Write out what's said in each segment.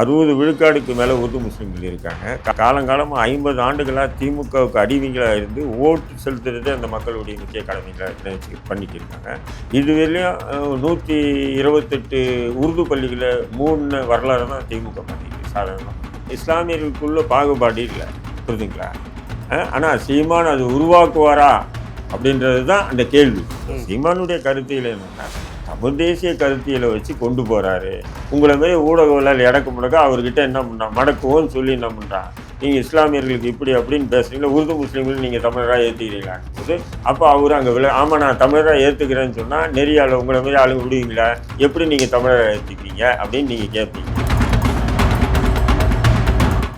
அறுபது விழுக்காடுக்கு மேலே உருது முஸ்லீம்கள் இருக்காங்க. காலங்காலமாக ஐம்பது ஆண்டுகளாக திமுகவுக்கு அடிமைகளாக இருந்து ஓட்டு செலுத்துறது அந்த மக்களுடைய முக்கிய கடமைகளை நினைச்சு பண்ணிட்டு இருக்காங்க. இதுவரையிலும் நூற்றி இருபத்தெட்டு உருது பள்ளிகளை மூணு வரலாறு தான் திமுக பண்ணிருக்கு சாதாரணம். இஸ்லாமியர்களுக்குள்ள பாகுபாடு இல்லை புரியுதுங்களா ஆனால் சீமான் அது உருவாக்குவாரா அப்படின்றது தான் அந்த கேள்வி. சீமானுடைய கருத்தியல் என்னன்னா தமிழ் தேசிய கருத்தியலை வச்சு கொண்டு போகிறாரு உங்களை மாரி ஊடகங்களால் இடக்க முடக்க அவர்கிட்ட என்ன பண்ணா மடக்குவோன்னு சொல்லி என்ன பண்ணுறான் நீங்கள் இஸ்லாமியர்களுக்கு இப்படி அப்படின்னு பேசுறீங்களா? உருது முஸ்லீம்கள் நீங்கள் தமிழராக ஏற்றுக்கிறீங்களான்னு போது அப்போ அவர் அங்கே விளை ஆமாம் நான் தமிழராக ஏற்றுக்கிறேன்னு சொன்னால் நெறியால் உங்களை மாரி ஆளுங்க விடுவீங்களா? எப்படி நீங்கள் தமிழராக ஏற்றுக்கிறீங்க அப்படின்னு நீங்கள் கேட்பீங்க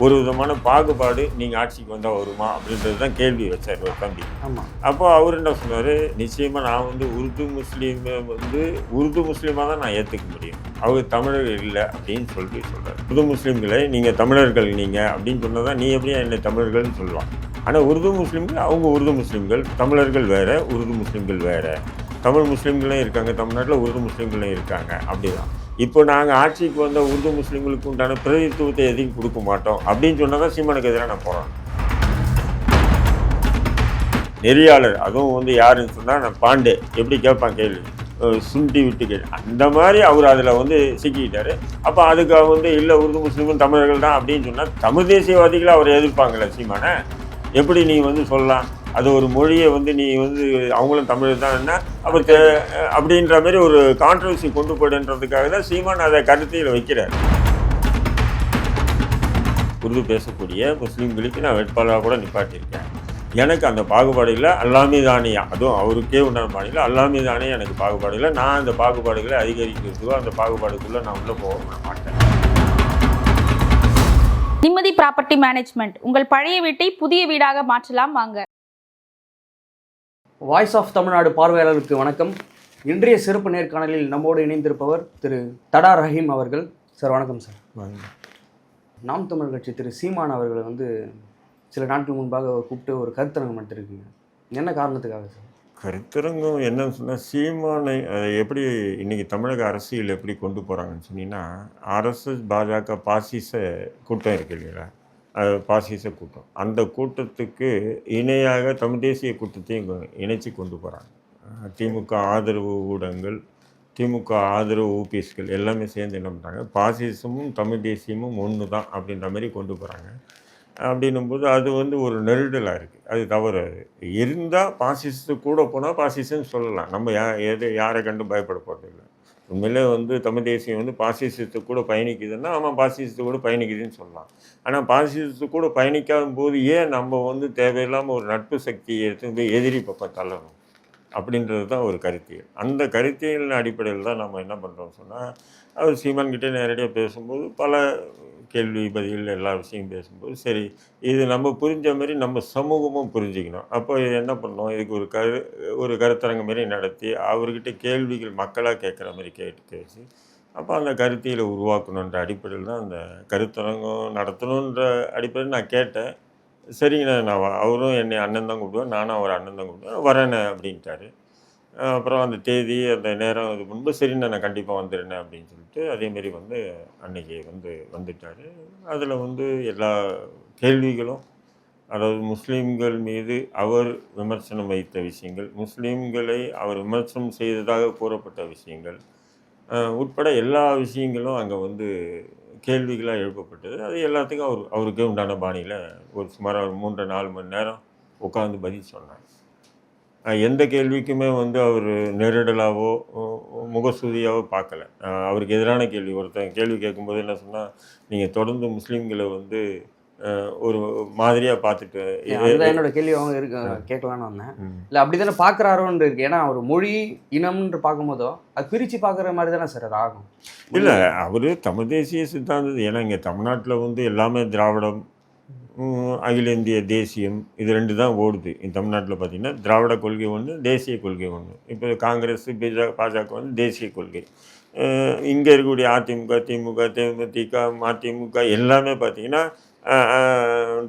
ஒரு விதமான பாகுபாடு நீங்கள் ஆட்சிக்கு வந்தால் வருமா அப்படின்றது தான் கேள்வி வச்சார் ஒரு தம்பி. ஆமாம் அப்போ அவர் என்ன சொன்னார்? நிச்சயமாக நான் வந்து உருது முஸ்லீமை வந்து உருது முஸ்லீமாக தான் நான் ஏற்றுக்க முடியும். அவங்க தமிழர் இல்லை அப்படின்னு சொல்லிட்டு சொல்கிறார் உருது முஸ்லீம்களை நீங்கள் தமிழர்கள் நீங்கள் அப்படின்னு சொன்னால் தான் நீ எப்படி என்னை தமிழர்கள்னு சொல்லலாம் ஆனால் உருது முஸ்லீம்கள் அவங்க உருது முஸ்லீம்கள். தமிழர்கள் வேறு உருது முஸ்லீம்கள் வேறு. தமிழ் முஸ்லீம்களும் இருக்காங்க. தமிழ்நாட்டில் உருது முஸ்லீம்களும் இருக்காங்க. அப்படிதான். இப்போ நாங்கள் ஆட்சிக்கு வந்த உருது முஸ்லீம்களுக்கு உண்டான பிரதித்துவத்தை எதையும் கொடுக்க மாட்டோம் அப்படின்னு சொன்னால் தான் சீமானுக்கு எதிராக நான் போகிறேன் நெறியாளர் அதுவும் வந்து யாருன்னு சொன்னால் நான் பாண்டே. எப்படி கேட்பான் கேள்வி சுண்டி விட்டு கேள்வி அந்த மாதிரி அவர் அதில் வந்து சிக்கிக்கிட்டாரு. அப்போ அதுக்காக வந்து இல்லை உருது முஸ்லீமும் தமிழர்கள் தான் அப்படின்னு சொன்னால் தமிழ் தேசியவாதிகளை அவர் எதிர்ப்பாங்களே சீமானை. எப்படி நீ வந்து சொல்லலாம்? அது ஒரு மொழியை வந்து நீ வந்து அவங்களும் தமிழ் தான் அப்போ அப்படின்ற மாதிரி ஒரு கான்ட்ரவர்சி கொண்டு போயிடுன்றதுக்காக தான் சீமான் அதை கருத்தியில் வைக்கிறார். உருது பேசக்கூடிய முஸ்லீம்களுக்கு நான் வேட்பாளராக கூட நிப்பாட்டியிருக்கேன். எனக்கு அந்த பாகுபாடு இல்லை அல்லாமே தானியா அதுவும் அவருக்கே உண்டான பாணியில் அல்லாமே தானே எனக்கு பாகுபாடு இல்லை. நான் அந்த பாகுபாடுகளை அதிகரிக்கிறதுக்கோ அந்த பாகுபாடுக்குள்ளே நான் உள்ளே போக விட மாட்டேன். நிம்மதி ப்ராப்பர்ட்டி மேனேஜ்மெண்ட். உங்கள் பழைய வீட்டை புதிய வீடாக மாற்றலாம் வாங்க. வாய்ஸ் ஆஃப் தமிழ்நாடு பார்வையாளருக்கு வணக்கம். இன்றைய சிறப்பு நேர்காணலில் நம்மோடு இணைந்திருப்பவர் திரு தடா ரஹீம் அவர்கள். சார் வணக்கம் சார். நாம் தமிழ் கட்சி திரு சீமான் அவர்களை வந்து சில நாட்கள் முன்பாக கூப்பிட்டு ஒரு கருத்தரங்கம் நடத்திருக்கீங்க. என்ன காரணத்துக்காக சார்? கருத்தரங்கம் என்னன்னு சொன்னால் சீமானை அதை எப்படி இன்னைக்கு தமிழக அரசியல் எப்படி கொண்டு போகிறாங்கன்னு சொன்னீங்கன்னா ஆர்எஸ்எஸ் பாஜக பாசிச கூட்டம் இருக்கு இல்லைங்களா? அது பாசிச கூட்டம். அந்த கூட்டத்துக்கு இணையாக தமிழ் தேசிய கூட்டத்தையும் இணைச்சி கொண்டு போகிறாங்க திமுக ஆதரவு ஊடகங்கள் திமுக ஆதரவு ஓபிஎஸ்கள் எல்லாமே சேர்ந்து என்ன பண்ணுறாங்க பாசிசமும் தமிழ் தேசியமும் ஒன்று தான் அப்படின்ற மாதிரி கொண்டு போகிறாங்க அப்படின்னும்போது அது வந்து ஒரு நெருடலாக இருக்குது அது தவறு. அது இருந்தால் பாசிசத்து கூட போனால் பாசிசம்னு சொல்லலாம். நம்ம யா எது யாரை கண்டு பயப்பட போகிறதில்ல உண்மையிலே வந்து தமிழ் தேசியம் வந்து பாசிசத்து கூட பயணிக்குதுன்னா ஆமாம் பாசிசத்து கூட பயணிக்குதுன்னு சொல்லலாம். ஆனால் பாசிசத்து கூட பயணிக்காத போது ஏன் நம்ம வந்து தேவையில்லாமல் ஒரு நட்பு சக்தியை எடுத்து போய் எதிரி பக்கம் தள்ளணும்? அப்படின்றது தான் ஒரு கருத்தியல். அந்த கருத்தியல் அடிப்படையில் தான் நம்ம என்ன பண்ணுறோம் சொன்னால் அவர் சீமான்கிட்ட நேரடியாக பேசும்போது பல கேள்வி பதில் எல்லா விஷயம் பேசும்போது சரி இது நம்ம புரிஞ்ச மாதிரி நம்ம சமூகமும் புரிஞ்சுக்கணும். அப்போ இது என்ன பண்ணோம்? இதுக்கு ஒரு கரு ஒரு கருத்தரங்க மாதிரி நடத்தி அவர்கிட்ட கேள்விகள் மக்களாக கேட்குற மாதிரி கேட்டு பேசி அப்போ அந்த கருத்தியில் உருவாக்கணுன்ற அடிப்படையில் தான் அந்த கருத்தரங்கம் நடத்தணுன்ற அடிப்படையில் நான் கேட்டேன். சரிங்கண்ணா நான் அவரும் என்னை அண்ணன் தான் கூப்பிடுவேன் நானும் அவர் அண்ணன் தான் கூப்பிடுவேன் வரேண்ணே அப்படின்ட்டாரு. அப்புறம் அந்த தேதி அந்த நேரம் இது முன்பு சரிண்ணா நான் கண்டிப்பாக வந்துடுறேன் அப்படின்னு சொல்லிட்டு அதேமாரி வந்து அன்னைக்கு வந்து வந்துட்டார். அதில் வந்து எல்லா கேள்விகளும் அதாவது முஸ்லீம்கள் மீது அவர் விமர்சனம் வைத்த விஷயங்கள் முஸ்லீம்களை அவர் விமர்சனம் செய்ததாக கூறப்பட்ட விஷயங்கள் உட்பட எல்லா விஷயங்களும் அங்கே வந்து கேள்விகளாக எழுப்பப்பட்டது. அது எல்லாத்துக்கும் அவர் அவருக்கே உண்டான பாணியில் ஒரு சுமார் ஒரு மூன்று நாலு மணி நேரம் உட்காந்து பதில் சொன்னார். எந்த கேள்விக்குமே வந்து அவர் நெருடலாவோ முகஸ்துதியாவோ பார்க்கல. அவருக்கு எதிரான கேள்வி. ஒருத்தன் கேள்வி கேட்கும்போது என்ன சொன்னால் நீங்கள் தொடர்ந்து முஸ்லீம்களை வந்து ஒரு மாதிரியாக பார்த்துட்டு என்னோட கேள்வி. அவங்க இருக்க கேட்கலான்னு வந்தேன். இல்லை அப்படி தானே பார்க்குறாரோன்னு இருக்கு. ஏன்னா ஒரு மொழி இனம்ன்று பார்க்கும்போதோ அது பிரித்து பார்க்குற மாதிரி தானே சார் அது ஆகும். இல்லை அவர் தமிழ் தேசிய சித்தாந்தம் ஏன்னா இங்கே தமிழ்நாட்டில் வந்து எல்லாமே திராவிடம் அகில இந்திய தேசியம் இது ரெண்டு தான் ஓடுது. இந்த தமிழ்நாட்டில் பார்த்தீங்கன்னா திராவிட கொள்கை ஒன்று தேசிய கொள்கை ஒன்று இப்போ காங்கிரஸ் பிஜா பாஜக வந்து தேசிய கொள்கை. இங்கே இருக்கக்கூடிய அதிமுக திமுக தேமுதிக மதிமுக எல்லாமே பார்த்தீங்கன்னா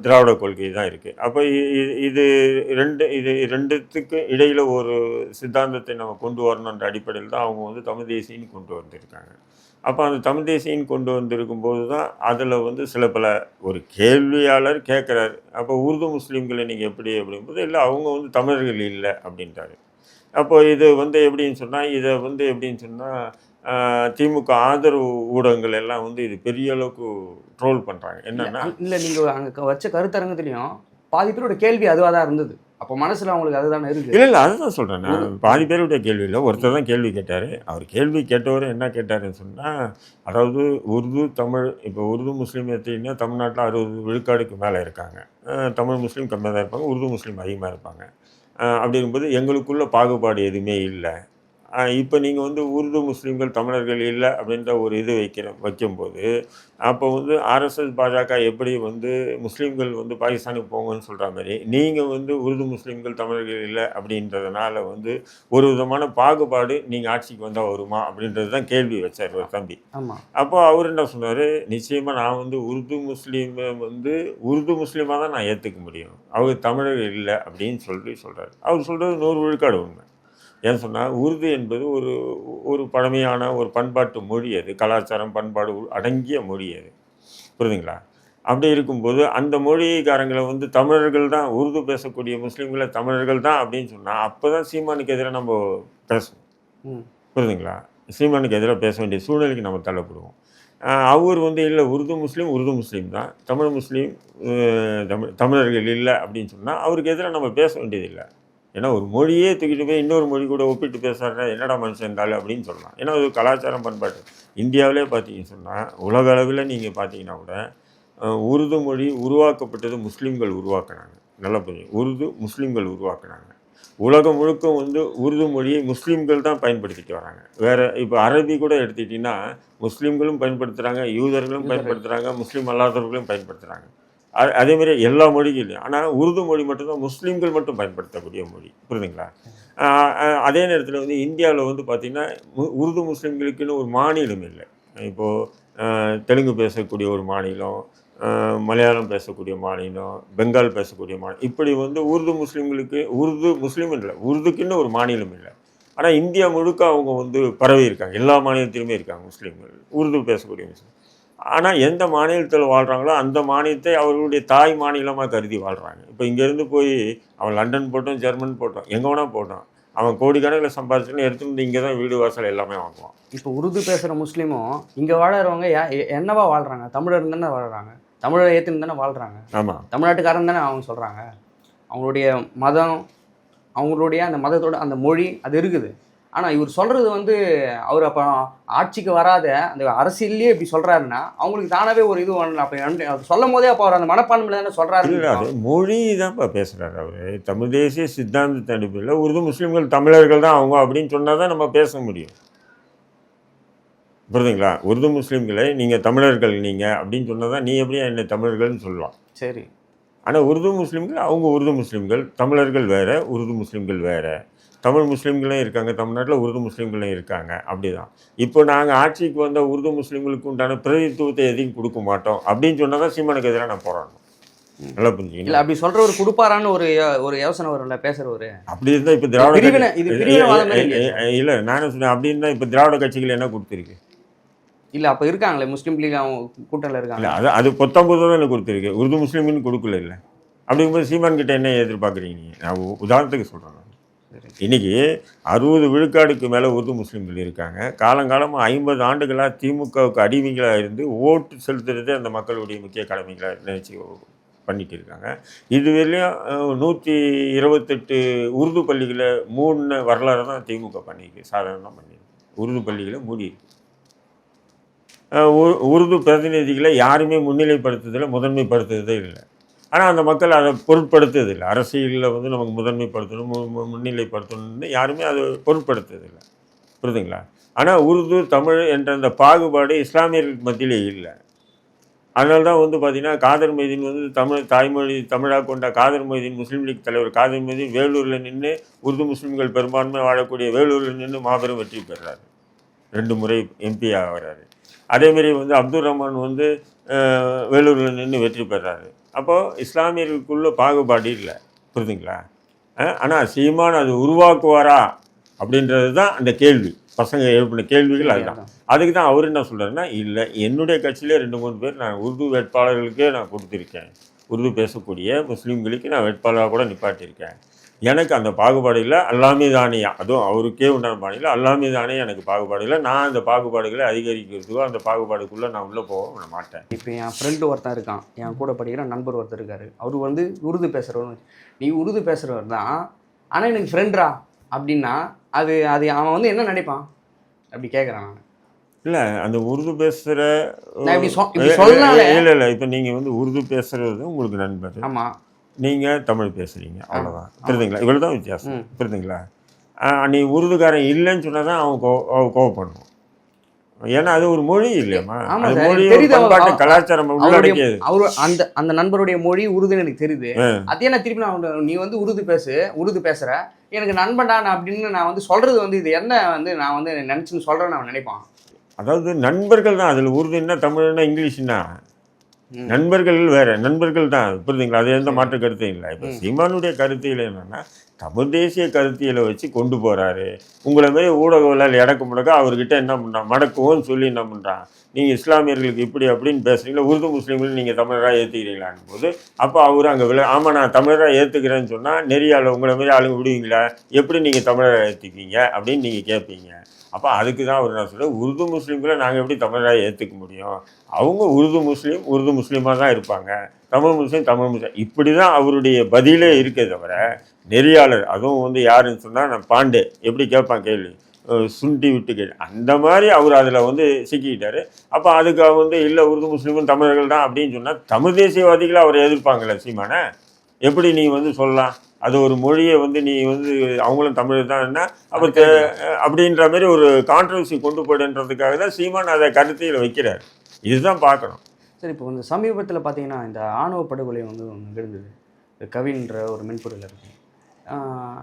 திராவிட கொள்கை தான் இருக்குது அப்போ இது ரெண்டு இது ரெண்டுத்துக்கு இடையில் ஒரு சித்தாந்தத்தை நம்ம கொண்டு வரணுன்ற அடிப்படையில் தான் அவங்க வந்து தமிழ் தேசியன்னு கொண்டு வந்திருக்காங்க. அப்போ அந்த தமிழ் தேசியன்னு கொண்டு வந்திருக்கும் போது தான் அதில் வந்து சில பல ஒரு கேள்வியாளர் கேட்குறாரு அப்போ உருது முஸ்லீம்களை நீங்கள் எப்படி அப்படிங்கும்போது இல்லை அவங்க வந்து தமிழர்கள் இல்லை அப்படின்ட்டாரு. அப்போ இது வந்து எப்படின்னு சொன்னால் இதை வந்து எப்படின்னு சொன்னால் திமுக ஆதரவு ஊடகங்கள் எல்லாம் வந்து இது பெரிய அளவுக்கு ட்ரோல் பண்ணுறாங்க என்னன்னா இல்ல நீங்க அங்க வச்ச கருத்தரங்கத்திலையும் பாதி பேரோட கேள்வி அதுவா தான் இருந்தது. அப்போ மனசுல அவங்களுக்கு அதுதானே இருக்கு? இல்லை இல்லை அதுதான் சொல்கிறேன் நான். பாதி பேருடைய கேள்வி இல்லை. ஒருத்தர் தான் கேள்வி கேட்டார். அவர் கேள்வி கேட்டவர் என்ன கேட்டாருன்னு சொன்னால் அதாவது உருது தமிழ் இப்போ உருது முஸ்லீம் எடுத்தீங்கன்னா தமிழ்நாட்டில் அறுபது விழுக்காடுக்கு மேலே இருக்காங்க. தமிழ் முஸ்லீம் கம்மியாக தான் இருப்பாங்க உருது முஸ்லீம் அதிகமாக இருப்பாங்க. அப்படி இருக்கும்போது எங்களுக்குள்ள பாகுபாடு எதுவுமே இல்லை. இப்போ நீங்கள் வந்து உருது முஸ்லீம்கள் தமிழர்கள் இல்லை அப்படின்ற ஒரு இது வைக்கிற வைக்கும்போது அப்போ வந்து ஆர்எஸ்எஸ் பாஜக எப்படி வந்து முஸ்லீம்கள் வந்து பாகிஸ்தானுக்கு போங்கன்னு சொல்கிற மாதிரி நீங்கள் வந்து உருது முஸ்லீம்கள் தமிழர்கள் இல்லை அப்படின்றதுனால வந்து ஒரு விதமான பாகுபாடு நீங்கள் ஆட்சிக்கு வந்தால் வருமா அப்படின்றது தான் கேள்வி வச்சார் ஒரு தம்பி. ஆமா. அப்போ அவர் என்ன சொன்னார்? நிச்சயமாக நான் வந்து உருது முஸ்லீமை வந்து உருது முஸ்லீமாக தான் நான் ஏற்றுக்க முடியும். அவர் தமிழர்கள் இல்லை அப்படின்னு சொல்லி சொல்கிறார் அவர் சொல்கிறது நூறு விழுக்காடு உண்மை. ஏன்னு சொன்னால் உருது என்பது ஒரு ஒரு பழமையான ஒரு பண்பாட்டு மொழி அது. கலாச்சாரம் பண்பாடு அடங்கிய மொழி அது. புரியுதுங்களா? அப்படி இருக்கும்போது அந்த மொழிக்காரங்களை வந்து தமிழர்கள் தான் உருது பேசக்கூடிய முஸ்லீம்களை தமிழர்கள் தான் அப்படின்னு சொன்னால் அப்போ தான் சீமானுக்கு எதிராக நம்ம பேசணும். ம். புரியுதுங்களா? சீமானுக்கு எதிராக பேச வேண்டிய சூழ்நிலைக்கு நம்ம தள்ளப்படுவோம். அவர் வந்து இல்லை உருது முஸ்லீம் உருது முஸ்லீம் தான். தமிழ் முஸ்லீம் தமிழ் தமிழர்கள் இல்லை அப்படின்னு சொன்னால் அவருக்கு எதிராக நம்ம பேச வேண்டியதில்லை. ஏன்னா ஒரு மொழியே தூக்கிட்டு போய் இன்னொரு மொழி கூட ஒப்பிட்டு பேசுகிறா என்னடா மனுஷன் இருந்தாலும் அப்படின்னு சொல்லலாம் ஏன்னா அது கலாச்சாரம் பண்பாட்டு இந்தியாவிலே பார்த்தீங்கன்னு சொன்னால் உலக அளவில் நீங்கள் பார்த்தீங்கன்னா கூட உருது மொழி உருவாக்கப்பட்டது முஸ்லீம்கள் உருவாக்குனாங்க. நல்லா புரியும் உருது முஸ்லீம்கள் உருவாக்குனாங்க. உலகம் முழுக்க வந்து உருது மொழியை முஸ்லீம்கள் தான் பயன்படுத்திட்டு வராங்க. வேறு இப்போ அரபி கூட எடுத்துக்கிட்டிங்கன்னா முஸ்லீம்களும் பயன்படுத்துகிறாங்க யூதர்களும் பயன்படுத்துகிறாங்க முஸ்லீம் அல்லாதவர்களும் பயன்படுத்துகிறாங்க அ- அதே மாதிரி எல்லா மொழிகளையும் ஆனால் உருது மொழி மட்டும்தான் முஸ்லீம்கள் மட்டும் பயன்படுத்தக்கூடிய மொழி. புரியுதுங்களா அதே நேரத்தில் வந்து இந்தியாவில் வந்து பார்த்திங்கன்னா உருது முஸ்லீம்களுக்குன்னு ஒரு மாநிலம் இல்லை. இப்போது தெலுங்கு பேசக்கூடிய ஒரு மாநிலம் மலையாளம் பேசக்கூடிய மாநிலம் பெங்கால் பேசக்கூடிய மாநிலம் இப்படி வந்து உருது முஸ்லீம்களுக்கு உருது முஸ்லீம் இல்லை உருதுக்குன்னு ஒரு மாநிலம் இல்லை. ஆனால் இந்தியா முழுக்க அவங்க வந்து பரவி இருக்காங்க. எல்லா மாநிலத்திலுமே இருக்காங்க முஸ்லீம்கள். உருது பேசக்கூடிய முஸ்லீம். ஆனால் எந்த மாநிலத்தில் வாழ்கிறாங்களோ அந்த மாநிலத்தை அவர்களுடைய தாய் மாநிலமாக கருதி வாழ்கிறாங்க இப்போ இங்கேருந்து போய் அவன் லண்டன் போட்டோம் ஜெர்மன் போட்டோம் எங்கே வேணால் போட்டோம். அவன் கோடிக்கணக்கில் சம்பாதிச்சுன்னு எடுத்துட்டு வந்து இங்கே தான் வீடு வாசல் எல்லாமே வாங்குவான். இப்போ உருது பேசுற முஸ்லீமும் இங்க வாழறவங்க என்னவா வாழ்றாங்க? தமிழர் தானே வாழ்றாங்க. தமிழரை ஏத்துன்னு தானே வாழ்றாங்க. ஆமாம் தமிழ்நாட்டுக்காரன் தானே அவங்க சொல்றாங்க. அவங்களுடைய மதம் அவங்களுடைய அந்த மதத்தோட அந்த மொழி அது இருக்குது. ஆனா இவர் சொல்றது வந்து அவர் அப்போ ஆட்சிக்கு வராத அந்த அரசியல்லையே இப்படி சொல்றாருன்னா அவங்களுக்கு தானாவே ஒரு இது வரணும் அப்போ சொல்லும் போதே அப்போ அவர் அந்த மனப்பான்மையில தானே அது மொழி தான்ப்பா பேசுகிறாரு அவர். தமிழ் தேசிய சித்தாந்த அடிப்படையில் உருது முஸ்லீம்கள் தமிழர்கள் தான் அவங்க அப்படின்னு சொன்னால் தான் நம்ம பேச முடியும். புரியுதுங்களா? உருது முஸ்லீம்களை நீங்கள் தமிழர்கள் நீங்கள் அப்படின்னு சொன்னால் தான் நீ எப்படியா என்ன தமிழர்கள்னு சொல்லலாம் சரி. ஆனால் உருது முஸ்லீம்கள் அவங்க உருது முஸ்லீம்கள் தமிழர்கள் வேறு உருது முஸ்லீம்கள் வேறு. தமிழ் முஸ்லீம்களும் இருக்காங்க தமிழ்நாட்டில் உருது முஸ்லீம்களும் இருக்காங்க அப்படிதான். இப்போ நாங்கள் ஆட்சிக்கு வந்த உருது முஸ்லீம்களுக்கு உண்டான பிரதித்துவத்தை எதையும் கொடுக்க மாட்டோம் அப்படின்னு சொன்னால் தான் சீமானுக்கு எதிராக நான் போராடணும். நல்லா இல்ல புரிஞ்சுங்களா அப்படி சொல்றவர் கொடுப்பாரான்னு ஒரு ஒரு யோசனை வரும்ல பேசுறவரு. அப்படி இருந்தால் இப்போ திராவிட இல்லை நானும் சொன்னேன் அப்படி இருந்தால் இப்போ திராவிட கட்சிகள் என்ன கொடுத்துருக்கு? இல்ல அப்ப இருக்காங்களே முஸ்லீம் லீக் அவங்க கூட்டம்ல இருக்காங்க. இல்லை அது அது பத்தொம்பது தான் எனக்கு கொடுத்துருக்கு உருது முஸ்லீம்னு கொடுக்கல இல்லை. அப்படிங்கும்போது சீமான் கிட்ட என்ன எதிர்பார்க்குறீங்க? நான் உதாரணத்துக்கு சொல்கிறேன் இன்னைக்கு அறுபது விழுக்காடுக்கு மேலே உருது முஸ்லீம்கள் இருக்காங்க காலங்காலமாக ஐம்பது ஆண்டுகளாக திமுகவுக்கு அடிமைகளாக இருந்து ஓட்டு செலுத்துறதே அந்த மக்களுடைய முக்கிய கடமைகளாக நினச்சி பண்ணிட்டு இருக்காங்க. இதுவரையிலையும் நூற்றி இருபத்தெட்டு உருது பள்ளிகளை மூணு வரலாறு தான் திமுக பண்ணியிருக்கு. சாதாரணமாக பண்ணியிருக்கு. உருது பள்ளிகளை மூடியிருக்கு உ- உருது பிரதிநிதிகளை யாருமே முன்னிலைப்படுத்துறதில்ல முதன்மைப்படுத்துறதே இல்லை. ஆனால் அந்த மக்கள் அதை பொருட்படுத்துறதில்லை அரசியலில் வந்து நமக்கு முதன்மைப்படுத்தணும் மு- முன்னிலைப்படுத்தணும்னு யாருமே அதை பொருட்படுத்துறதில்லை புரிதுங்களா ஆனால் உருது தமிழ் என்ற அந்த பாகுபாடு இஸ்லாமியர்கள் மத்தியிலே இல்லை. அதனால தான் வந்து பார்த்திங்கன்னா காதர் மொய்தீன் வந்து தமிழ் தாய்மொழி தமிழாக கொண்ட காதர் மொய்தீன் முஸ்லீம் லீக் தலைவர் காதர் மொய்தீன் வேலூரில் நின்று உருது முஸ்லீம்கள் பெரும்பான்மை வாழக்கூடிய வேலூரில் நின்று மாபெரும் வெற்றி பெறுறாரு. ரெண்டு முறை எம்பி ஆகிறாரு. அதேமாரி வந்து அப்துல் ரஹ்மான் வந்து வேலூரில் நின்று வெற்றி பெறாரு. அப்போது இஸ்லாமியர்களுக்குள்ள பாகுபாடு இல்லை. புரியுதுங்களா ஆனால் சீமான் அது உருவாக்குவாரா அப்படின்றது தான் அந்த கேள்வி. பசங்க எழுப்பின கேள்விகள் அதுதான். அதுக்கு தான் அவர் என்ன சொல்றாருன்னா இல்லை என்னுடைய கட்சியிலே ரெண்டு மூணு பேர் நான் உருது வேட்பாளர்களுக்கே நான் கொடுத்துருக்கேன். உருது பேசக்கூடிய முஸ்லீம்களுக்கு நான் வேட்பாளராக கூட நிப்பாட்டியிருக்கேன். எனக்கு அந்த பாகுபாடு இல்லை அல்லாமே தானியா அதுவும் அவருக்கே உண்டான பாணியில் அல்லாமே தானே எனக்கு பாகுபாடு இல்லை. நான் அந்த பாகுபாடுகளை அதிகரிக்கிறதுக்கோ அந்த பாகுபாடுக்குள்ளே நான் உள்ளே போக நான் மாட்டேன். இப்போ என் ஃப்ரெண்டு ஒருத்தன் இருக்கான். என் கூட படிக்கிற நண்பர் ஒருத்தர் இருக்காரு. அவர் வந்து உருது பேசுகிறவனு நீ உருது பேசுகிறவர் தான். ஆனால் எனக்கு ஃப்ரெண்ட்ரா அப்படின்னா அது அது அவன் வந்து என்ன நினைப்பான்? அப்படி கேட்குறான் நான். இல்லை அந்த உருது பேசுகிற. இல்லை இல்லை. இப்போ நீங்கள் வந்து உருது பேசுறது உங்களுக்கு நண்பர். ஆமாம் நீங்கள் தமிழ் பேசுகிறீங்க அவ்வளோதான் புரியுதுங்களா? இவ்வளோ தான் வித்தியாசம். புரியுதுங்களா? நீ உருதுகாரன் இல்லைன்னு சொன்னால் தான் அவன் கோ கோவப்படணும் ஏன்னா அது ஒரு மொழி இல்லையம்மா. அது மொழி. பண்பாட்டு கலாச்சாரம் உள்ளடக்கியது அவரு அந்த அந்த நண்பருடைய மொழி உருதுன்னு எனக்கு தெரியுது. அதே நான் திருப்பி நான் நீ வந்து உருது பேசு உருது பேசுற. எனக்கு நண்பன்டா நான் அப்படின்னு நான் வந்து சொல்றது வந்து இது என்ன வந்து நான் வந்து நினைச்சுன்னு சொல்றேன்னு அவன் நினைப்பான். அதாவது நண்பர்கள் தான் அதில் உருதுன்னா தமிழ்னா இங்கிலீஷ்னா. நண்பர்கள் வேற நண்பர்கள் தான் புரியுதுங்களா? அது எந்த மாற்று கருத்தும் இல்லை. இப்போ. சீமானுடைய கருத்தியல் என்னன்னா தமிழ் தேசிய கருத்தியலை வச்சு கொண்டு போகிறாரு உங்களை மாரி ஊடகவியலால் இடக்கு முடக்க அவர்கிட்ட என்ன பண்ணுறான் மடக்குவோன்னு சொல்லி என்ன பண்ணுறான் நீங்கள் இஸ்லாமியர்களுக்கு இப்படி அப்படின்னு பேசுறீங்களா? உருது முஸ்லீம்கள் நீங்கள் தமிழராக ஏற்றுக்கிறீங்களான் போது அப்போ அவர் அங்கே விளை ஆமாம் நான் தமிழராக ஏற்றுக்கிறேன்னு சொன்னால் நெறியால் உங்களை மாரி ஆளுங்க விடுவீங்களா? எப்படி நீங்கள் தமிழராக ஏற்றுக்கீங்க அப்படின்னு நீங்கள் கேட்பீங்க அப்போ அதுக்கு தான் அவர் நான் சொல்கிறேன் உருது முஸ்லீம்களை நாங்கள் எப்படி தமிழராக ஏற்றுக்க முடியும்? அவங்க உருது முஸ்லீம் உருது முஸ்லீமாக தான் இருப்பாங்க. தமிழ் முஸ்லீம் தமிழ் முஸ்லீம். இப்படி தான் அவருடைய பதிலே இருக்கே தவிர நெறியாளர். அதுவும் வந்து யாருன்னு சொன்னால் நான் பாண்டே. எப்படி கேட்பான் கேள்வி சுண்டி விட்டு கேள்வி அந்த மாதிரி அவர் அதில் வந்து சிக்கிக்கிட்டாரு. அப்போ அதுக்கு அவர் வந்து இல்லை உருது முஸ்லீமும் தமிழர்கள் தான் அப்படின்னு சொன்னால் தமிழ் தேசியவாதிகளை அவர் எதிர்ப்பாங்கல்ல சீமானை. எப்படி நீ வந்து சொல்லலாம்? அது ஒரு மொழியை வந்து நீ வந்து அவங்களும் தமிழ் தான்னா அப்போ அப்படின்ற மாதிரி ஒரு கான்ட்ரவர்சி கொண்டு போயிடுன்றதுக்காக தான் சீமான் அதை கருத்தியில் வைக்கிறார். இதுதான் பார்க்கணும். சரி இப்போ வந்து சமீபத்தில் பார்த்தீங்கன்னா இந்த ஆணவ படுகொலை வந்து நிகழ்ந்தது. கவின்ற ஒரு மென்பொருள் இருக்கு.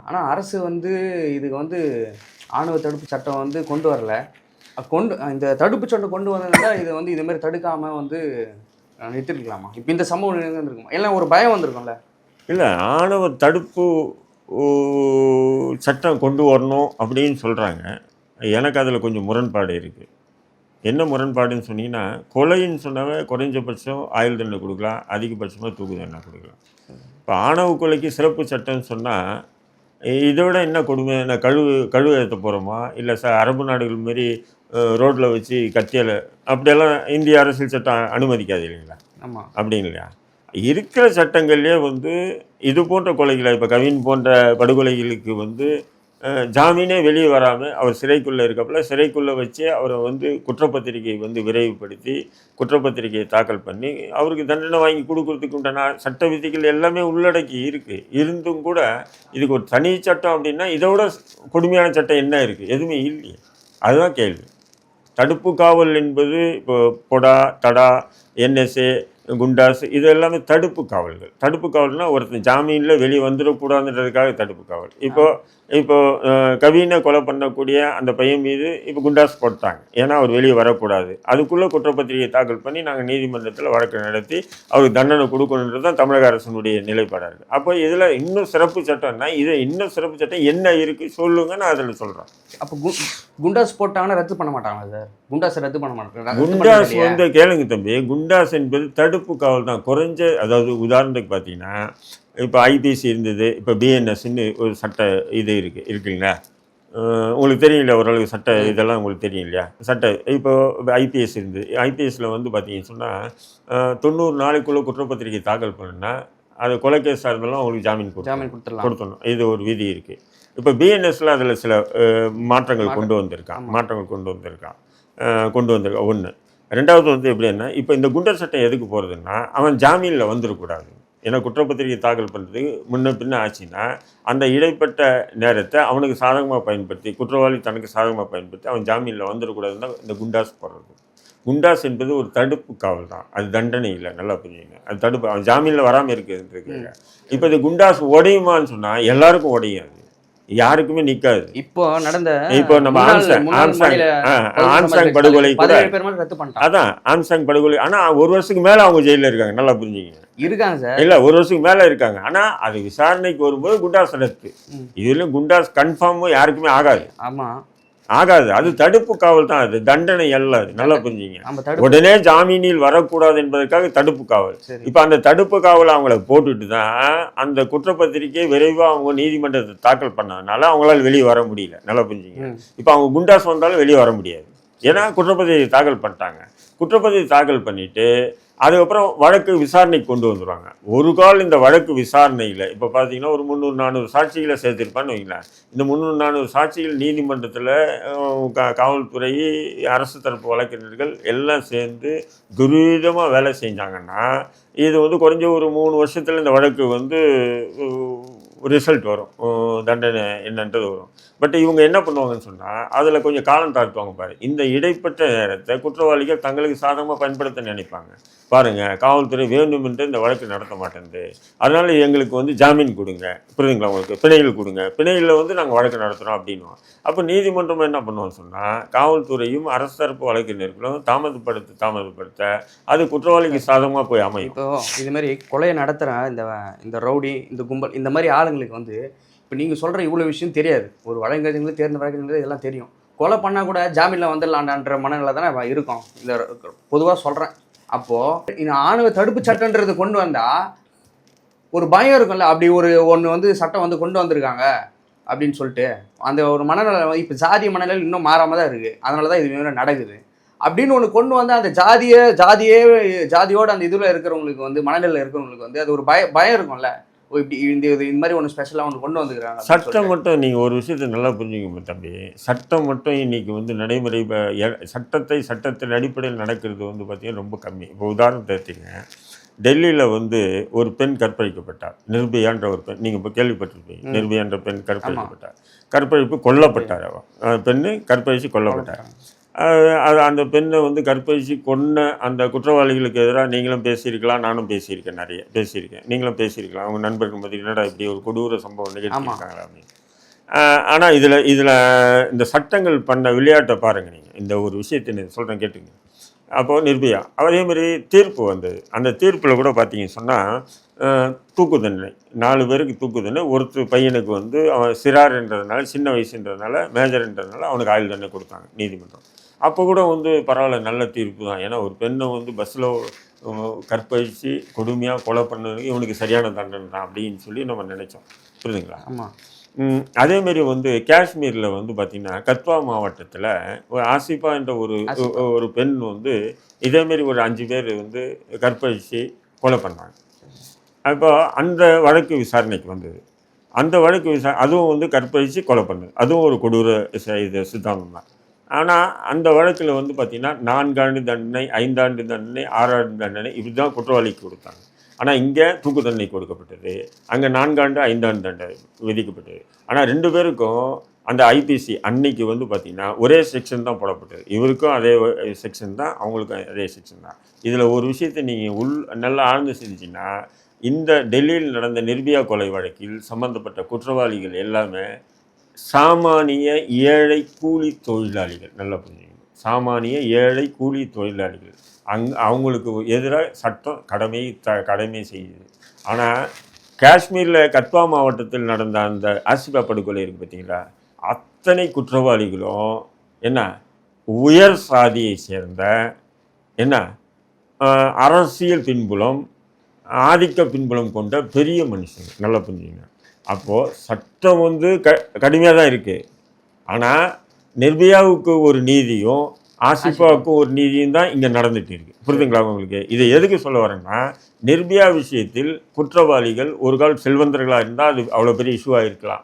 ஆனால் அரசு வந்து இதுக்கு வந்து ஆணவ தடுப்பு சட்டம் வந்து கொண்டு வரல. கொண்டு இந்த தடுப்பு சட்டம் கொண்டு வந்ததுனால இதை வந்து இதுமாரி தடுக்காமல் வந்து நிறுத்திருக்கலாமா? இப்போ இந்த சம்பவம் இருந்திருக்குமா எல்லாம் ஒரு பயம் வந்திருக்கும்ல? இல்லை ஆணவ தடுப்பு சட்டம் கொண்டு வரணும் அப்படின்னு சொல்கிறாங்க எனக்கு அதில் கொஞ்சம் முரண்பாடு இருக்குது என்ன முரண்பாடுன்னு சொன்னீங்கன்னா கொலைன்னு சொன்னாவே குறைஞ்சபட்சம் ஆயுள் தண்டனை கொடுக்கலாம் அதிகபட்சமாக தூக்கு தண்டனை கொடுக்கலாம். இப்போ ஆணவ கொலைக்கு சிறப்பு சட்டம்னு சொன்னால் இதோட என்ன கொடுமை? என்ன கழுவு கழுவு ஏற்ற போகிறோமா இல்லை ச அரபு நாடுகள் மாரி ரோட்டில் வச்சு கத்தியால் அப்படியெல்லாம் இந்திய அரசியல் சட்டம் அனுமதிக்காது இல்லைங்களா? ஆமாம் இல்லையா? இருக்கிற சட்டங்கள்லேயே வந்து இது போன்ற கொலைகளை இப்போ கவின் போன்ற படுகொலைகளுக்கு வந்து ஜாமீனே வெளியே வராமல் அவர் சிறைக்குள்ளே இருக்கப்பல சிறைக்குள்ளே வச்சு அவரை வந்து குற்றப்பத்திரிகை வந்து விரைவுபடுத்தி குற்றப்பத்திரிகையை தாக்கல் பண்ணி அவருக்கு தண்டனை வாங்கி கொடுக்கறதுக்கு உண்டான சட்ட விதிகள் எல்லாமே உள்ளடக்கி இருக்குது இருந்தும் கூட இதுக்கு ஒரு தனி சட்டம் அப்படின்னா இதோட கொடுமையான சட்டம் என்ன இருக்குது எதுவுமே இல்லையே. அதுதான் கேள்வி. தடுப்பு காவல் என்பது இப்போ பொடா தடா என்எஸ்ஏ குண்டாஸ் இது எல்லாமே தடுப்பு காவல்கள். தடுப்பு காவல்னால் ஒருத்தன் ஜாமீனில் வெளியே வந்துடக்கூடாதுன்றதுக்காக தடுப்பு காவல். இப்போது இப்போ அஹ், கவினை கொலை பண்ணக்கூடிய அந்த பையன் மீது இப்போ குண்டாஸ் போட்டாங்க. ஏன்னா அவர் வெளியே வரக்கூடாது. அதுக்குள்ளே குற்றப்பத்திரிகை தாக்கல் பண்ணி நாங்கள் நீதிமன்றத்தில் வழக்கு நடத்தி அவருக்கு தண்டனை கொடுக்கணுன்றது தான் தமிழக அரசினுடைய நிலைப்பாடாக இருக்குது அப்போ இதில் இன்னும் சிறப்பு சட்டம்னா இதை இன்னும் சிறப்பு சட்டம் என்ன இருக்குது சொல்லுங்க நான் அதில் சொல்கிறேன் அப்போ கு குண்டாஸ் போட்டாங்கன்னா ரத்து பண்ண மாட்டாங்களா சார்? குண்டாஸ் ரத்து பண்ண மாட்டாங்க குண்டாஸ் வந்து கேளுங்க தம்பி குண்டாஸ் என்பது தடுப்பு காவல் தான். குறைஞ்ச அதாவது உதாரணத்துக்கு பார்த்தீங்கன்னா இப்போ ஐபிசி இருந்தது இப்போ பிஎன்எஸ்ன்னு ஒரு சட்ட இது இருக்குது இருக்குங்களா? உங்களுக்கு தெரியும் இல்லையா ஓரளவுக்கு சட்ட இதெல்லாம் உங்களுக்கு தெரியும் இல்லையா? சட்ட இப்போ ஐபிஎஸ் இருந்தது ஐபிஎஸ்சில் வந்து பார்த்தீங்கன்னு சொன்னால் தொண்ணூறு நாளைக்குள்ளே குற்றப்பத்திரிகை தாக்கல் பண்ணுன்னா அது கொலைக்கேஸாக இருந்தாலும் அவங்களுக்கு ஜாமீன் ஜாமீன் கொடுத்துடலாம். கொடுத்தணும் இது ஒரு விதி இருக்குது இப்போ பிஎன்எஸ்ல அதில் சில மாற்றங்கள் கொண்டு வந்திருக்கான். மாற்றங்கள் கொண்டு வந்திருக்கான். கொண்டு வந்திருக்கான். ஒன்று ரெண்டாவது வந்து எப்படின்னா இப்போ இந்த குண்டர் சட்டம் எதுக்கு போகிறதுன்னா அவன் ஜாமீனில் வந்துடக்கூடாது. ஏன்னா குற்றப்பத்திரிகை தாக்கல் பண்ணுறதுக்கு முன்ன பின்ன ஆச்சுன்னா அந்த இடைப்பட்ட நேரத்தை அவனுக்கு சாதகமாக பயன்படுத்தி குற்றவாளி தனக்கு சாதகமாக பயன்படுத்தி அவன் ஜாமீனில் வந்துடக்கூடாதுன்னு தான் இந்த குண்டாஸ் போடுறது. குண்டாஸ் என்பது ஒரு தடுப்பு காவல் தான். அது தண்டனை இல்லை நல்லா புரியுங்க. அது தடுப்பு அவன் ஜாமீனில் வராமல் இருக்குதுன்றது இப்போ இது குண்டாஸ் உடையுமான்னு சொன்னால் எல்லாருக்கும் உடையும் அது யாருக்குமே நிற்காது இப்போ நடந்த இப்போ நம்ம ஆம்சாங் ஆம்சாங் ஆம்சாங் படுகொலை கூட அதான் ஆம்சாங் படுகொலை ஆனால் ஒரு வருஷத்துக்கு மேலே அவங்க ஜெயிலில் இருக்காங்க நல்லா புரிஞ்சுக்கங்க. இருக்காங்க சார். இல்லை ஒரு வருஷத்துக்கு மேலே இருக்காங்க ஆனால் அது விசாரணைக்கு வரும்போது குண்டாஸ் ம். இதில் குண்டாஸ் கன்ஃபார்மும் யாருக்குமே ஆகாது. ஆமா. ஆகாது. அது தடுப்பு காவல் தான் அது. தண்டனை அல்ல அது. நல்லா புரிஞ்சுங்க. உடனே ஜாமீனில் வரக்கூடாது என்பதற்காக தடுப்பு காவல். இப்போ அந்த தடுப்பு காவல் அவங்கள போட்டுட்டு தான் அந்த குற்றப்பத்திரிக்கை விரைவாக அவங்க நீதிமன்றத்தை தாக்கல் பண்ணதுனால அவங்களால வெளியே வர முடியல. நல்லா புரிஞ்சுங்க. இப்போ அவங்க குண்டாஸ் வந்தாலும் வெளியே வர முடியாது. ஏன்னா குற்றப்பத்திரிகை தாக்கல் பண்ணிட்டாங்க. குற்றப்பத்திரிகை தாக்கல் பண்ணிட்டு அதுக்கப்புறம் வழக்கு விசாரணைக்கு கொண்டு வந்துருவாங்க. ஒரு கால் இந்த வழக்கு விசாரணையில் இப்போ பார்த்தீங்கன்னா ஒரு முந்நூறு நானூறு சாட்சிகளை சேர்த்துருப்பான்னு வைங்களேன். இந்த முந்நூறு நானூறு சாட்சிகள் நீதிமன்றத்தில் காவல்துறை அரசு தரப்பு வழக்கறிஞர்கள் எல்லாம் சேர்ந்து துரிதமாக வேலை செஞ்சாங்கன்னா இது வந்து குறைஞ்ச ஒரு மூணு வருஷத்தில் இந்த வழக்கு வந்து ரிசல்ட் வரும். தண்டனை என்னன்றது வரும். பட் இவங்க என்ன பண்ணுவாங்கன்னு சொன்னால் அதில் கொஞ்சம் காலம் தாழ்த்துவாங்க பாரு. இந்த இடைப்பட்ட நேரத்தை குற்றவாளிகள் தங்களுக்கு சாதகமாக பயன்படுத்த நினைப்பாங்க. பாருங்கள் காவல்துறை வேண்டுமென்று இந்த வழக்கு நடத்த மாட்டேங்குது அதனால் எங்களுக்கு வந்து ஜாமீன் கொடுங்க. புரியுதுங்களா உங்களுக்கு? பிணையில் கொடுங்க. பிணையில் வந்து நாங்கள் வழக்கு நடத்துகிறோம் அப்படின்னுவோம் அப்போ நீதிமன்றம் என்ன பண்ணுவோம்னு சொன்னால் காவல்துறையும் அரசு தரப்பு வழக்கறிஞர்களும் தாமதப்படுத்த தாமதப்படுத்த அது குற்றவாளிக்கு சாதகமாக போய் அமையும். இப்போ இது மாதிரி கொலையை நடத்துகிற இந்த இந்த ரவுடி இந்த கும்பல் இந்த மாதிரி ஆளுங்களுக்கு வந்து இப்போ நீங்கள் சொல்கிற இவ்வளோ விஷயம் தெரியாது. ஒரு வழக்கறிஞர்களுக்கு தேர்ந்த வழக்கறிஞர்களுக்கு இதெல்லாம் தெரியும். கொலை பண்ணால் கூட ஜாமீனில் வந்துடலான்ற மனநிலை தானே இருக்கும். இந்த பொதுவாக சொல்கிறேன் அப்போது இந்த ஆணவ தடுப்பு சட்டன்றது கொண்டு வந்தால் ஒரு பயம் இருக்கும்ல. அப்படி ஒரு ஒன்று வந்து சட்டம் வந்து கொண்டு வந்திருக்காங்க அப்படின்னு சொல்லிட்டு அந்த ஒரு மனநிலை இப்போ ஜாதி மனநிலை இன்னும் மாறாம தான் இருக்குது அதனால தான் இது மாதிரி நடக்குது. அப்படின்னு ஒன்று கொண்டு வந்து அந்த ஜாதிய ஜாதியே ஜாதியோட அந்த இதில் இருக்கிறவங்களுக்கு வந்து மனநிலையில் இருக்கிறவங்களுக்கு வந்து அது ஒரு பய பயம் இருக்கும்ல. ஓ இப்படி இந்த இது இந்த மாதிரி ஒன்று ஸ்பெஷலாக ஒன்று கொண்டு வந்துக்கிறாங்க சட்டம். மட்டும் நீங்கள் ஒரு விஷயத்தை நல்லா புரிஞ்சுக்கணும் தம்பி சட்டம் மட்டும் இன்னைக்கு வந்து நடைமுறை சட்டத்தை சட்டத்தின் அடிப்படையில் நடக்கிறது வந்து பார்த்தீங்கன்னா ரொம்ப கம்மி. இப்போ உதாரணத்தை எடுத்துங்க டெல்லியில் வந்து ஒரு பெண் கற்பழிக்கப்பட்டார். நிர்பயான்ற ஒரு பெண் நீங்கள் இப்போ கேள்விப்பட்டிருப்பீங்க. நிர்பயான்ற பெண் கற்பழிக்கப்பட்டார். கற்பழிப்பு கொல்லப்பட்டார் அவ அஹ் பெண்ணு கற்பழிச்சு கொல்லப்பட்டார். அது அந்த பெண்ணை வந்து கற்பழிச்சு கொன்ன அந்த குற்றவாளிகளுக்கு எதிராக நீங்களும் பேசியிருக்கலாம் நானும் பேசியிருக்கேன் நிறைய பேசியிருக்கேன். நீங்களும் பேசியிருக்கலாம். அவங்க நண்பர்கள் என்னடா இப்படி ஒரு கொடூர சம்பவம் நிகழ்த்திருக்காங்களா அப்படின்னு. ஆனால் இதில் இதில் இந்த சட்டங்கள் பண்ண விளையாட்டை பாருங்கள் நீங்கள் இந்த ஒரு விஷயத்தை நான் சொல்கிறேன் கேட்டுங்க. அப்போது நிர்பயா அதே மாதிரி தீர்ப்பு வந்தது. அந்த தீர்ப்பில் கூட பார்த்தீங்க சொன்னால் தூக்கு தண்டனை. நாலு பேருக்கு தூக்கு தண்டனை. ஒருத்தர் பையனுக்கு வந்து அவன் சிறார்ன்றதுனால சின்ன வயசுன்றதுனால மேஜர்ன்றதுனால அவனுக்கு ஆயுள் தண்டனை கொடுத்தாங்க நீதிமன்றம். அப்போ கூட வந்து பரவாயில்ல நல்ல தீர்ப்பு தான். ஏன்னா ஒரு பெண்ணை வந்து பஸ்ஸில் கற்பழித்து கொடுமையாக கொலை பண்ணதுக்கு இவனுக்கு சரியான தண்டனை தான் அப்படின்னு சொல்லி நம்ம நினைச்சோம். புரியுதுங்களா? ஆமாம் ம், அதே மாதிரி வந்து காஷ்மீரில் வந்து பார்த்திங்கன்னா கத்வா மாவட்டத்தில் ஒரு ஆசிஃபா என்ற ஒரு. ஒரு பெண் வந்து இதேமாரி ஒரு அஞ்சு பேர் வந்து கற்பழித்து கொலை பண்ணாங்க. அப்போ அந்த வழக்கு விசாரணைக்கு வந்தது. அந்த வழக்கு விசா அதுவும் வந்து கற்பழித்து கொலை பண்ணுது. அதுவும் ஒரு கொடூர இது சித்தாந்தம் தான் ஆனால் அந்த வழக்கில் வந்து பார்த்திங்கன்னா நான்காண்டு தண்டனை ஐந்தாண்டு தண்டனை ஆறாண்டு தண்டனை இப்படி தான் குற்றவாளிக்கு கொடுத்தாங்க. ஆனால் இங்கே தூக்கு தண்டனை கொடுக்கப்பட்டது. அங்கே நான்காண்டு ஐந்தாண்டு தண்டனை விதிக்கப்பட்டது. ஆனால் ரெண்டு பேருக்கும் அந்த ஐபிசி அன்னைக்கு வந்து பார்த்திங்கன்னா ஒரே செக்ஷன் தான் போடப்பட்டது. இவருக்கும் அதே செக்ஷன் தான் அவங்களுக்கும் அதே செக்ஷன் தான். இதில் ஒரு விஷயத்தை நீங்கள் உள் நல்லா ஆழ்ந்து சிந்திச்சிங்கன்னா இந்த டெல்லியில் நடந்த நிர்பயா கொலை வழக்கில் சம்பந்தப்பட்ட குற்றவாளிகள் எல்லாமே சாமானிய ஏழை கூலி தொழிலாளிகள் நல்லா புரிஞ்சுக்கணும் சாமானிய ஏழை கூலி தொழிலாளிகள். அங் அவங்களுக்கு எதிராக சட்டம் கடமை த கடமை செய்யுது. ஆனால் காஷ்மீரில் கத்வா மாவட்டத்தில் நடந்த அந்த ஆசிபா படுகொலை இருக்குது பார்த்தீங்களா அத்தனை குற்றவாளிகளும் என்ன உயர் சாதியை சேர்ந்த என்ன அரசியல் பின்புலம் ஆதிக்க பின்புலம் கொண்ட பெரிய மனுஷங்க. நல்லா புரிஞ்சுங்க. அப்போது சட்டம் வந்து க கடுமையாக தான் இருக்குது ஆனால் நிர்பயாவுக்கு ஒரு நீதியும் ஆசிஃபாவுக்கும் ஒரு நீதியும் தான் இங்கே நடந்துட்டு இருக்கு. புரிதுங்களா உங்களுக்கு? இதை எதுக்கு சொல்ல வரேன்னா நிர்பயா விஷயத்தில் குற்றவாளிகள் ஒரு கால் செல்வந்தர்களாக இருந்தால் அது அவ்வளோ பெரிய இஷ்யூவாக இருக்கலாம்.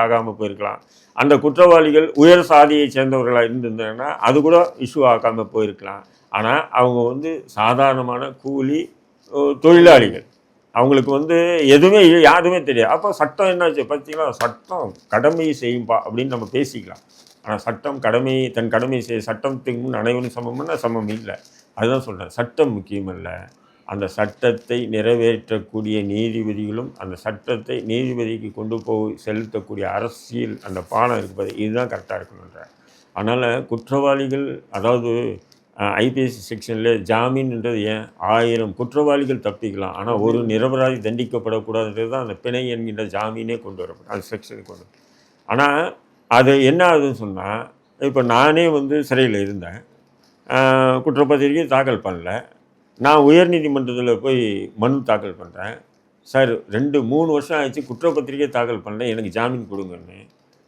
ஆகாமல் போயிருக்கலாம். அந்த குற்றவாளிகள் உயர் சாதியை சேர்ந்தவர்களாக இருந்திருந்தாங்கன்னா அது கூட இஷ்யூ ஆகாமல் போயிருக்கலாம். ஆனால் அவங்க வந்து சாதாரணமான கூலி தொழிலாளிகள். அவங்களுக்கு வந்து எதுவுமே யாருமே தெரியாது. அப்போ சட்டம் என்னாச்சு பார்த்தீங்களா சட்டம் கடமையை செய்யும்பா அப்படின்னு நம்ம பேசிக்கலாம். ஆனால் சட்டம் கடமை தன் கடமை செய்ய சட்டத்துக்கு முன் அனைவரும் சமம்னா சமம் இல்லை. அதுதான் சொல்கிறேன் சட்டம் முக்கியம் இல்லை அந்த சட்டத்தை நிறைவேற்றக்கூடிய நீதிபதிகளும் அந்த சட்டத்தை நீதிபதிக்கு கொண்டு போய் செலுத்தக்கூடிய அரசியல் அந்த பாலம் இருப்பது இதுதான் கரெக்டாக இருக்கணுன்ற அதனால் குற்றவாளிகள் அதாவது ஐபிஎஸ் செக்ஷனில் ஜாமீன்ன்றது ஏன் ஆயிரம் குற்றவாளிகள் தப்பிக்கலாம்? ஆனால் ஒரு நிரபராதி தண்டிக்கப்படக்கூடாதுன்றது தான் அந்த பிணை என்கின்ற ஜாமீனே கொண்டு வரப்படும் அந்த செக்ஷனுக்கு கொண்டு ஆனால் அது என்ன ஆகுதுன்னு சொன்னால் இப்போ நானே வந்து சிறையில் இருந்தேன். குற்றப்பத்திரிகை தாக்கல் பண்ணல. நான் உயர்நீதிமன்றத்தில் போய் மனு தாக்கல் பண்ணுறேன் சார் ரெண்டு மூணு வருஷம் ஆயிடுச்சு குற்றப்பத்திரிகை தாக்கல் பண்ணல எனக்கு ஜாமீன் கொடுங்கன்னு.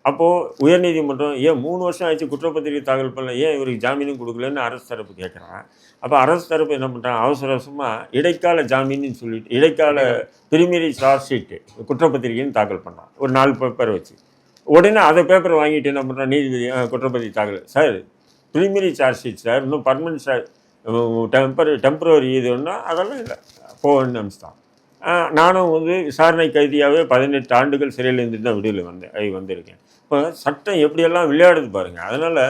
அப்போது உயர்நீதிமன்றம் ஏன் மூணு வருஷம் ஆயிடுச்சு குற்றப்பத்திரிகை தாக்கல் பண்ணல? ஏன் இவருக்கு ஜாமீனும் கொடுக்கலன்னு அரசு தரப்பு கேட்குறான் அப்போ அரசு தரப்பு என்ன பண்ணுறான் அவசர அவசரமாக இடைக்கால ஜாமீன்னு சொல்லிட்டு இடைக்கால பிரிமிரி சார்ஜ் ஷீட்டு குற்றப்பத்திரிகைன்னு தாக்கல் பண்ணான் ஒரு நாலு பேப்பர் வச்சு. உடனே அதை பேப்பரை வாங்கிட்டு என்ன பண்ணுறான் நீதிபதி குற்றப்பத்திரி குற்றப்பத்திரிகை தாக்கல். Sir preliminary charge sheet sir இன்னும் பர்மனன்ட் சார் டெம்பர் டெம்பரரி ஒன்றும் அதெல்லாம் இல்லை. போகணும்னு அனுப்பிச்சிட்டான் நானும் வந்து விசாரணை கைதியாகவே பதினெட்டு ஆண்டுகள் சிறையில் இருந்துட்டு தான் விடுதலை வந்தேன் ஐ வந்திருக்கேன். இப்போ சட்டம் எப்படியெல்லாம் விளையாடுது பாருங்க. அதனால்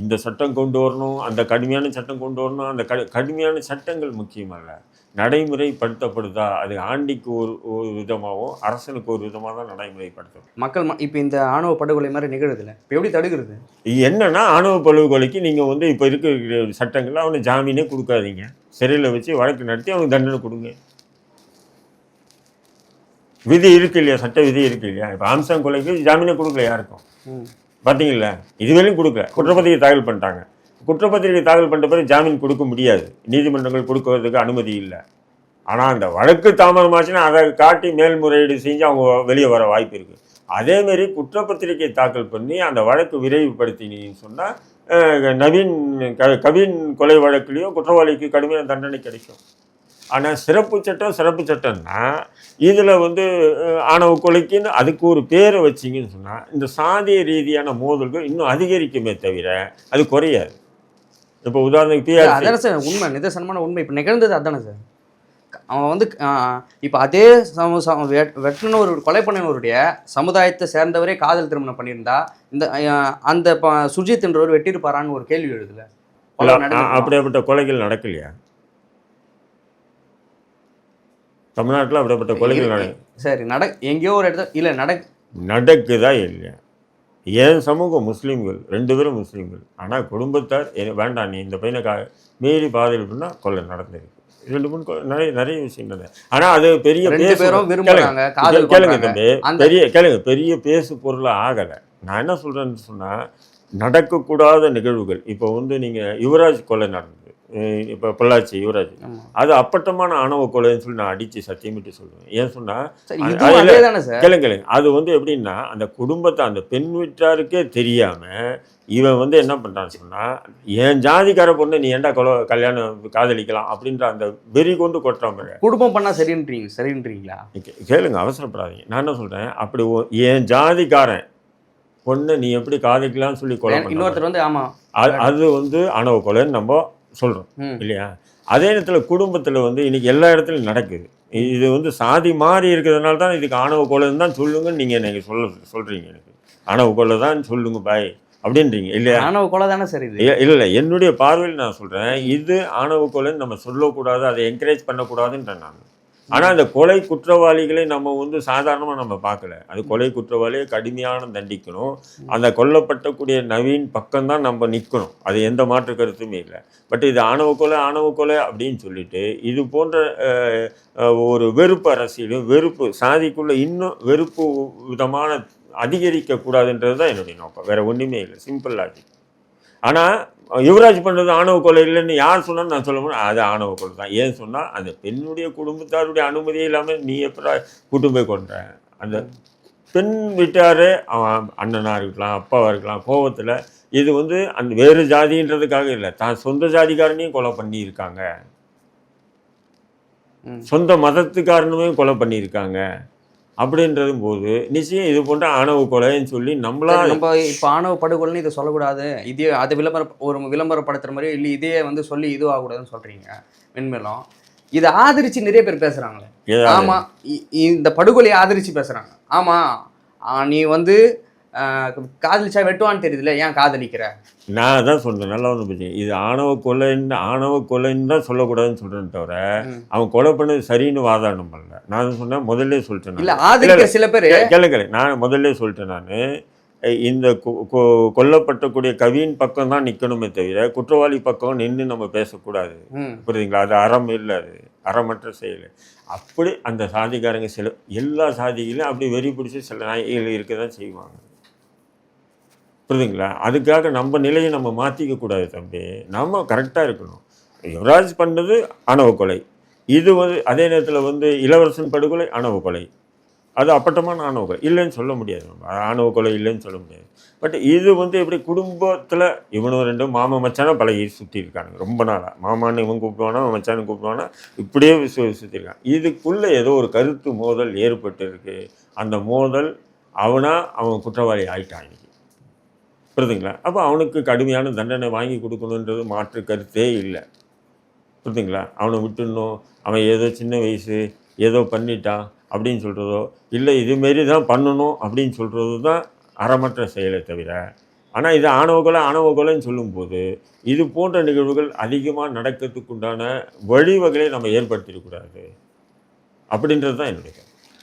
இந்த சட்டம் கொண்டு வரணும் அந்த கடுமையான சட்டம் கொண்டு வரணும் அந்த கடு கடுமையான சட்டங்கள் முக்கியமல்ல. நடைமுறைப்படுத்தப்படுதா? அது ஆண்டிக்கு ஒரு ஒரு விதமாகவும் அரசனுக்கு ஒரு விதமாக தான் நடைமுறைப்படுத்தும் மக்கள் இப்போ இந்த ஆணவ படுகொலை மாதிரி நிகழுதுல இப்போ எப்படி தடுக்கிறது? என்னன்னா ஆணவ பழுவுகொலைக்கு நீங்கள் வந்து இப்போ இருக்கிற சட்டங்களில் அவனை ஜாமீனே கொடுக்காதீங்க. சிறையில் வச்சு வழக்கு நடத்தி அவனுக்கு தண்டனை கொடுங்க. விதி இருக்கு இல்லையா? சட்ட விதி இருக்கு இல்லையா? இப்போ ஆம்சாங் கொலைக்கு ஜாமீனே கொடுக்கல யாருக்கும்? பார்த்தீங்களா இதுவரையும் கொடுக்கல. குற்றப்பத்திரிகை தாக்கல் பண்ணிட்டாங்க. குற்றப்பத்திரிகை தாக்கல் பண்ணிட்ட பிறகு ஜாமீன் கொடுக்க முடியாது. நீதிமன்றங்கள் கொடுக்கறதுக்கு அனுமதி இல்லை. ஆனால் அந்த வழக்கு தாமதமாச்சுன்னா அதை காட்டி மேல்முறையீடு செஞ்சு அவங்க வெளியே வர வாய்ப்பு இருக்குது அதேமாரி குற்றப்பத்திரிகை தாக்கல் பண்ணி அந்த வழக்கு விரைவுபடுத்தினீங்கன்னு சொன்னால் நவீன் க கவின் கொலை வழக்குலேயோ குற்றவாளிக்கு கடுமையான தண்டனை கிடைக்கும். ஆனால் சிறப்பு சட்டம் சிறப்பு சட்டம்னா இதில் வந்து ஆணவ கொலைக்குன்னு அதுக்கு ஒரு பேரை வச்சிங்கன்னு சொன்னால் இந்த சாதிய ரீதியான மோதல்கள் இன்னும் அதிகரிக்குமே தவிர அது குறையாது. இப்போ உதாரணத்துக்கு அதானே சார் உண்மை. நிதர்சனமான உண்மை. இப்போ நிகழ்ந்தது அதானே சார். அவன் வந்து இப்போ அதே சம சம- வெட்- வெட்டின ஒரு கொலை பண்ணினவருடைய சமுதாயத்தை சேர்ந்தவரே காதல் திருமணம் பண்ணியிருந்தா இந்த அந்த சுர்ஜித் என்றவர் வெட்டியிருப்பாரான்னு ஒரு கேள்வி எழுதுல? அப்படிப்பட்ட கொலைகள் நடக்கலையா? தமிழ்நாட்டில் அப்படிப்பட்ட கொலைகள் நட சரி நட எங்கேயோ ஒரு இடத்துல இல்லை நட நடக்குதா இல்லையா? என் சமூகம் முஸ்லீம்கள் ரெண்டு பேரும் முஸ்லீம்கள் ஆனால் குடும்பத்தார் வேண்டாம் நீ இந்த பையனை கா மீறி பாதையில் பண்ணால் கொலை நடந்திருக்கு. ரெண்டு மூணு நிறைய நிறைய விஷயங்கள் ஆனால் அது பெரிய கேளுங்க தம்பி பெரிய கேளுங்க பெரிய பேசு பொருளாக ஆகலை. நான் என்ன சொல்கிறேன்னு சொன்னால் நடக்கக்கூடாத நிகழ்வுகள். இப்போ வந்து நீங்கள் யுவராஜ் கொலை நடந்தது. இப்போ பொள்ளாச்சி யுவராஜ். அது அப்பட்டமான ஆணவ கொலைன்னு சொல்லி நான் அடித்து சத்தியமிட்டு சொல்லுவேன். ஏன் சொன்னால் கேளுங்க கேளுங்க. அது வந்து எப்படின்னா அந்த குடும்பத்தை அந்த பெண் வீட்டாருக்கே தெரியாம இவன் வந்து என்ன பண்றான்னு சொன்னா என் ஜாதிக்கார பொண்ணு நீ ஏன்டா கொலை கல்யாணம் காதலிக்கலாம்? அப்படின்ற அந்த வெறி கொண்டு கொட்டுறான் பாரு. குடும்பம் பண்ணா சரின்றீங்க சரின்றீங்களா? கேளுங்க அவசரப்படாதீங்க. நான் என்ன சொல்றேன்? அப்படி என் ஜாதிக்காரன் பொண்ணு நீ எப்படி காதலிக்கலாம்னு சொல்லி கொலை இன்னொருத்தர் வந்து ஆமா. அது- வந்து ஆணவ கொலைன்னு நம்ம சொல்றோம் ம். இல்லையா? அதே நேரத்தில் குடும்பத்தில் வந்து இன்னைக்கு எல்லா இடத்துலையும் நடக்குது. இது வந்து சாதி மாறி இருக்கிறதுனால தான் இதுக்கு ஆணவ கொலைன்னு தான் சொல்லுங்கன்னு நீங்கள் எனக்கு சொல்ல சொல்கிறீங்க எனக்கு. ஆணவ கொலை தான் சொல்லுங்க பாய் அப்படின்றீங்க இல்லையா? ஆணவ கொலை தானே சார் இல்ல இல்லை என்னுடைய பார்வையில் நான் சொல்கிறேன் இது ஆணவ கொலைன்னு நம்ம சொல்லக்கூடாது அதை என்கரேஜ் பண்ணக்கூடாதுன்றேன் நான். ஆனால் அந்த கொலை குற்றவாளிகளை நம்ம வந்து சாதாரணமாக நம்ம பார்க்கல. அது கொலை குற்றவாளியை கடுமையான தண்டிக்கணும். அந்த கொல்லப்பட்டக்கூடிய நவீன் பக்கம்தான் நம்ம நிற்கணும் அது எந்த மாற்று கருத்துமே இல்லை. பட் இது ஆணவ கொலை ஆணவ கொலை அப்படின்னு சொல்லிட்டு இது போன்ற ஒரு வெறுப்பு அரசியலும் வெறுப்பு சாதிக்குள்ளே இன்னும் வெறுப்பு விதமான அதிகரிக்கக்கூடாதுன்றது தான் என்னுடைய நோக்கம். வேறு ஒன்றுமே இல்லை. சிம்பிள் லாஜிக் ஆனால் யுவராஜ் பண்ணுறது ஆணவ கொலை இல்லைன்னு யார் சொன்னாலும் நான் சொல்ல முடியும். அது ஆணவ கொலை தான். ஏன் சொன்னால் அந்த பெண்ணுடைய குடும்பத்தாருடைய அனுமதியே இல்லாமல் நீ எப்படா கூட்டு போய் கொண்ட அந்த பெண் வீட்டாரே அவன் அண்ணனாக இருக்கலாம் அப்பாவாக இருக்கலாம் கோவத்தில் இது வந்து அந்த வேறு ஜாதின்றதுக்காக இல்லை. தான் சொந்த ஜாதிக்காரனையும் கொலை பண்ணியிருக்காங்க. சொந்த மதத்துக்காரனுமே கொலை பண்ணியிருக்காங்க. அப்படின்றது போது நிச்சயம் இது போன்ற ஆணவ கொலைன்னு சொல்லி நம்மளா நம்ம இப்போ ஆணவ படுகொலைன்னு இதை சொல்லக்கூடாது. இதே அது விளம்பர ஒரு விளம்பரப்படுத்துற மாதிரி இல்லை இதே வந்து சொல்லி இது ஆகக்கூடாதுன்னு சொல்றீங்க மென்மேலும். இதை ஆதரிச்சு நிறைய பேர் பேசுறாங்களே. ஏதாவது ஆமா இ- இந்த படுகொலையை ஆதரிச்சு பேசுறாங்க. ஆமா ஆ, நீ வந்து காதலிச்சா வெட்டுவான்னு தெரியுதுல ஏன் காதலிக்கிற? நான் அதான் சொல்றேன் நல்லா வந்து பற்றி இது ஆணவ கொலைன்னு ஆணவ கொலைன்னு தான் சொல்லக்கூடாதுன்னு சொல்றேன் தவிர. அவன் கொலை பண்ணது சரின்னு வாதாடம் பண்ணல நான் சொன்னேன் முதல்ல சொல்லிட்டேன் இல்ல நான். ஆதரிக்கிற சில பேர் கே- கேளு கேளு. நான் முதல்ல சொல்லிட்டேன் நான். இந்த கொல்லப்பட்டக்கூடிய கவியின் பக்கம் தான் நிற்கணுமே தவிர குற்றவாளி பக்கம் நின்று நம்ம பேசக்கூடாது. புரியுதுங்களா? அது அறம் இல்லை அது. அறமற்ற செயல். அப்படி அந்த சாதிக்காரங்க சில எல்லா சாதிகளிலும் அப்படி வெறி பிடிச்சி சில நாய்கள் இருக்க தான் செய்வாங்க. புரியுதுங்களா? அதுக்காக நம்ம நிலையை நம்ம மாற்றிக்க கூடாது தம்பி. நம்ம கரெக்டாக இருக்கணும். யுவராஜ் பண்ணது அணவு கொலை. இது வந்து அதே நேரத்தில் வந்து இளவரசன் படுகொலை அணவு கொலை. அது அப்பட்டமான ஆணவ கொலை. இல்லைன்னு சொல்ல முடியாது நம்ம. ஆணவ கொலை இல்லைன்னு சொல்ல முடியாது. பட் இது வந்து எப்படி குடும்பத்தில் இவனும் ரெண்டும் மாமா மச்சானும் பழகி சுற்றி இருக்கானுங்க. ரொம்ப நாளாக மாமான்னு இவன் கூப்பிடுவானா மச்சானு கூப்பிடுவானா இப்படியே சு சுற்றிருக்கான் இதுக்குள்ளே ஏதோ ஒரு கருத்து மோதல் ஏற்பட்டு இருக்கு அந்த மோதல் அவனா அவன் குற்றவாளி ஆயிட்டான் புரிதுங்களா? அப்போ அவனுக்கு கடுமையான தண்டனை வாங்கி கொடுக்கணுன்றது மாற்று கருத்தே இல்லை. புரிதுங்களா? அவனை விட்டுடணும். அவன் ஏதோ சின்ன வயசு ஏதோ பண்ணிட்டான் அப்படின்னு சொல்கிறதோ இல்லை இதுமாரி தான் பண்ணணும் அப்படின்னு சொல்கிறது தான் அறமற்ற செயலை தவிர. ஆனால் இது ஆணவ கொலை ஆணவ கொலைன்னு சொல்லும்போது இது போன்ற நிகழ்வுகள் அதிகமாக நடக்கிறதுக்குண்டான வழிவகைகளை நம்ம ஏற்படுத்திடக்கூடாது. அப்படின்றது தான் என்னுடைய